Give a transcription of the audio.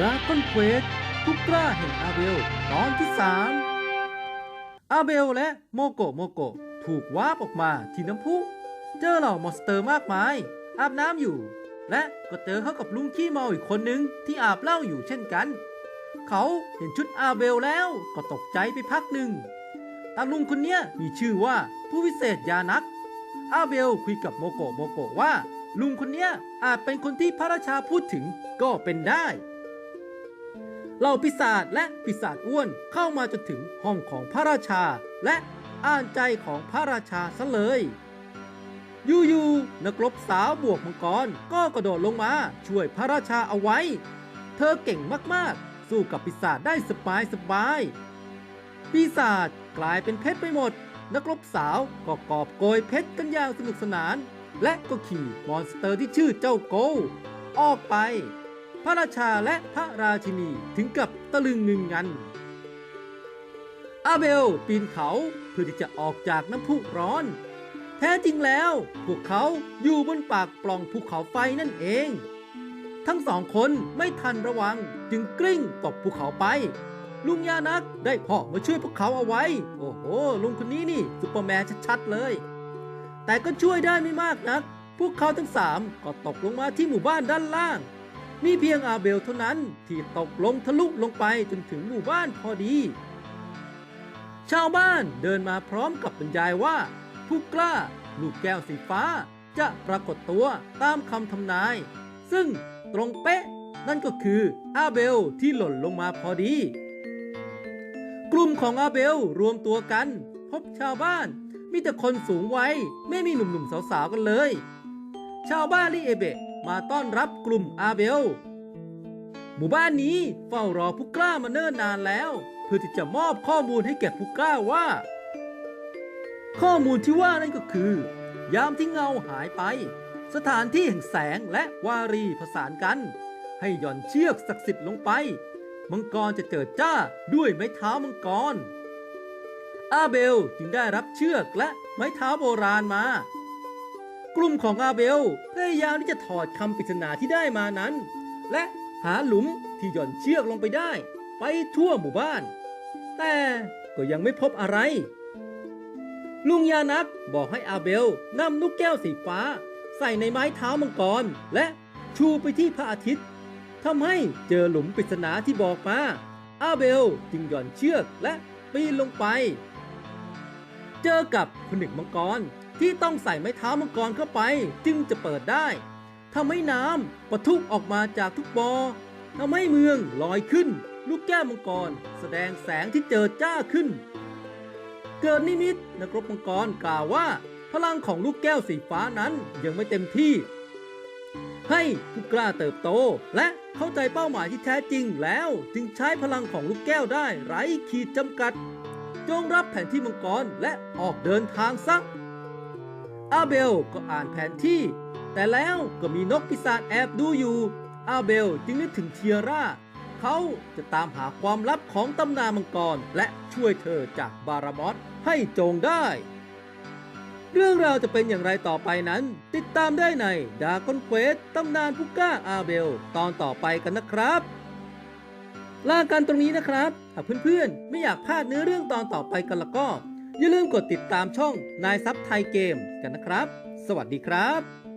ดราก้อนเควสผู้กล้าแห่งอาเบล ตอนที่สามอาเบลและโมโกโมโกถูกวาร์ปออกมาที่น้ำพุเจอเหล่ามอนสเตอร์มากมาย อาบน้ำอยู่ และก็เจอเขากับลุงขี้เมาอีกคนนึงที่อาบเหล้าอยู่เช่นกัน เขาเห็นชุดอาเบลแล้วก็ตกใจไปพักหนึ่งตาลุงคนเนี้ยมีชื่อว่าผู้วิเศษยานัก อาเบลคุยกับโมโกโมโกว่า ลุงคนเนี้ยอาจเป็นคนที่พระราชาพูดถึงก็เป็นได้ เหล่าปีศาจและปีศาจอ้วนเข้ามาจนถึงห้องของพระราชา และอ่านใจของพระราชาซะเลยอยู่ๆนักรบสาวบวกมังกรก็กระโดดลงมาช่วยพระราชาเอาไว้ เธอเก่งมากๆ สู้กับปีศาจได้สบายสบายปีศาจกลายเป็นเพชรไปหมด นักรบสาวก็กอบโกยเพชรกันอย่างสนุกสนาน และก็ขี่มอนสเตอร์ที่ชื่อเจ้าโก ออกไป พระราชาและพระราชินีถึงกับตะลึงงึงงัน อาเบลปีนเขาเพื่อที่จะออกจากน้ำพุร้อน แท้จริงแล้ว พวกเขาอยู่บนปากปล่องภูเขาไฟนั่นเอง ทั้งสองคนไม่ทันระวังจึงกลิ้งตกภูเขาไป ลุงยานักได้พ่อมาช่วยพวกเขาเอาไว้ โอ้โห ลุงคนนี้นี่ซุปเปอร์แมนชัดๆเลย แต่ก็ช่วยได้ไม่มากนัก พวกเขาทั้งสามก็ตกลงมาที่หมู่บ้านด้านล่าง มีเพียงอาเบลเท่านั้นที่ตกลงทะลุลงไปจนถึงหมู่บ้านพอดี ชาวบ้านเดินมาพร้อมกับบรรยายว่า ผู้กล้า ลูกแก้วสีฟ้าจะปรากฏตัวตามคำทำนาย ซึ่งตรงเป๊ะนั่นก็คืออาเบลที่หล่นลงมาพอดี กลุ่มของอาเบลรวมตัวกัน พบชาวบ้านมีแต่คนสูงวัยไม่มีหนุ่มๆสาวๆกันเลย ชาวบ้านลิเอเบะ มาต้อนรับกลุ่มอาเบล หมู่บ้านนี้เฝ้ารอผู้กล้ามาเนิ่นนานแล้ว เพื่อที่จะมอบข้อมูลให้แก่ผู้กล้าว่า ข้อมูลที่ว่านั่นก็คือ ยามที่เงาหายไป สถานที่แห่งแสงและวารีผสานกัน ให้หย่อนเชือกศักดิ์สิทธิ์ลงไป มังกรจะเจิดจ้าด้วยไม้เท้ามังกรอาเบลจึงได้รับเชือกและไม้เท้าโบราณมา กลุ่มของอาเบล พยายามที่จะถอดคำปริศนาที่ได้มานั้น และหาหลุมที่หย่อนเชือกลงไปได้ ไปทั่วหมู่บ้าน แต่ก็ยังไม่พบอะไร ลุงยานักบอกให้อาเบลนำลูกแก้วสีฟ้า ใส่ในไม้เท้ามังกร และชูไปที่พระอาทิตย์ทำให้เจอหลุมปริศนาที่บอกมา อาเบลจึงหย่อนเชือกและปีนลงไป เจอกับผนึกมังกร ที่ต้องใส่ไม้เท้ามังกรเข้าไปจึงจะเปิดได้ทำให้น้ำปะทุออกมาจากทุกบอ่อทำให้เมืองลอยขึ้น ลูกแก้วมังกร แสดงแสงที่เจิดจ้าขึ้น เกิดนิมิตนักรบมังกรกล่าวว่า พลังของลูกแก้วสีฟ้านั้นยังไม่เต็มที่ ให้ผู้กล้าเติบโต และเข้าใจเป้าหมายที่แท้จริงแล้วจึงใช้พลังของลูกแก้วได้ไร้ขีดจำกัด จงรับแผนที่มังกรและออกเดินทางซะ อาเบลก็อ่านแผนที่ แต่แล้วก็มีนกปีศาจแอบดูอยู่ อาเบลจึงนึกถึงเทียร่า เขาจะตามหาความลับของตำนานมังกร และช่วยเธอจากบารามอสให้จงได้ เรื่องราวจะเป็นอย่างไรต่อไปนั้น ติดตามได้ในดา g อนเควสตำนานผู้กล้าอาเบล ตอนต่อไปกันนะครับลากันตรงนี้นะครับ หากเพื่อนๆ ไม่อยากพลาดเนื้อเรื่องตอนต่อไปกันล้วก็ อย่าลืมกดติดตามช่องนายซับไทยเกมกันนะครับ สวัสดีครับ